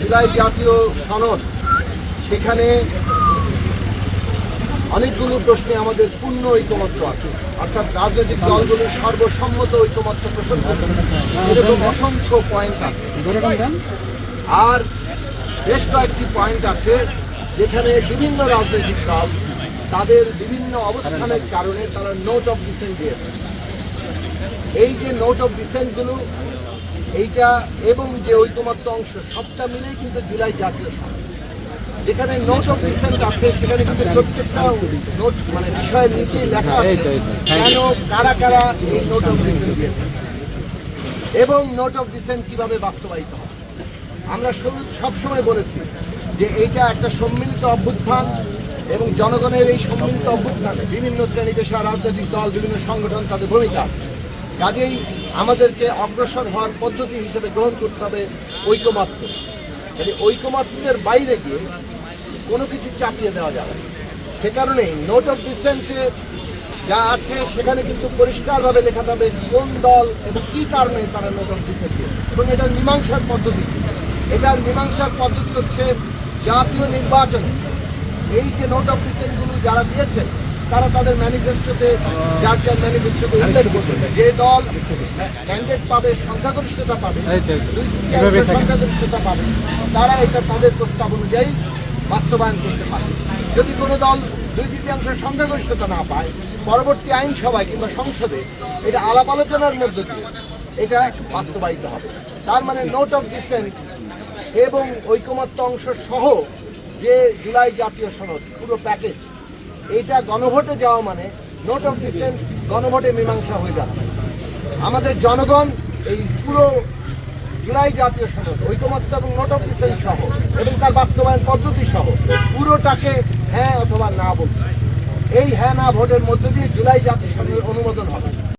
জুলাই জাতীয় সনদ, সেখানে অনেকগুলো প্রশ্নে আমাদের পূর্ণ ঐকমত্য আছে। অর্থাৎ রাজনৈতিক দলগুলোর সর্বসম্মত ঐকমত্য পোষণ এরকম অসংখ্য পয়েন্ট আছে। আর বেশ কয়েকটি পয়েন্ট আছে যেখানে বিভিন্ন রাজনৈতিক দল তাদের বিভিন্ন অবস্থানের কারণে তারা নোট অফ ডিসেন্ট দিয়েছে। এই যে নোট অফ ডিসেন্টগুলো এইটা এবং যে ঐকমত্য অংশ সবটা মিলেই কিন্তু জুলাই জাতীয় যেখানে নোট অফ ডিসেন্ট আছে সেখানে কিন্তু প্রত্যেকটা নোট মানে বিষয়ের নিচেই লেখা আছে কেন কারা কারা এই নোট অফ ডিসেন্ট দিয়েছে। এবং নোট অফ ডিসেন্ট কীভাবে বাস্তবায়িত হয় আমরা শুরু সবসময় বলেছি যে এইটা একটা সম্মিলিত অভ্যুত্থান এবং জনগণের এই সম্মিলিত অভ্যুত্থানে বিভিন্ন শ্রেণি পেশা রাজনৈতিক দল বিভিন্ন সংগঠন তাদের ভূমিকা আছে। কাজেই আমাদেরকে অগ্রসর হওয়ার পদ্ধতি হিসেবে গ্রহণ করতে হবে ঐকমাত্র মানে ঐকমাত্রের বাইরে গিয়ে কোনো কিছু চাপিয়ে দেওয়া যাবে। সে কারণেই নোট অফ ডিসেন্টে যা আছে, সেখানে কিন্তু পরিষ্কারভাবে লেখা যাবে কোন দল এবং কী কারণে তারা নোট অফ ডিসেন্ট এবং এটার মীমাংসার পদ্ধতি এটার মীমাংসার পদ্ধতি হচ্ছে জাতীয় নির্বাচনে এই যে নোট অফ ডিসেন্টগুলো যারা দিয়েছে তারা তাদের ম্যানিফেস্টোতে যার যার ম্যানিফেস্টোতে উল্লেখ করবে যে দল ম্যান্ডেট পাবে সংখ্যাগরিষ্ঠতা পাবে সংখ্যাগরিষ্ঠতা পাবে তারা এটা তাদের প্রস্তাব অনুযায়ী বাস্তবায়ন করতে পারে যদি কোনো দল দুই তৃতীয়াংশ সংখ্যাগরিষ্ঠতা না পায় পরবর্তী আইনসভায় কিংবা সংসদে এটা আলাপ আলোচনার মধ্য দিয়ে এটা বাস্তবায়িত হবে। তার মানে নোট অফ ডিসেন্ট এবং ঐকমত্য অংশ সহ যে জুলাই জাতীয় সনদ পুরো প্যাকেজ এইটা গণভোটে যাওয়া মানে নোট অফ ডিসেন্ট গণভোটে মীমাংসা হয়ে যাচ্ছে। আমাদের জনগণ এই পুরো জুলাই জাতীয় সনদ ঐকমত্য এবং নোট অফ ডিসেন্ট সহ এবং তার বাস্তবায়ন পদ্ধতি সহ পুরোটাকে হ্যাঁ অথবা না বলছে। এই হ্যাঁ না ভোটের মধ্যে দিয়ে জুলাই জাতীয় সনদের অনুমোদন হবে।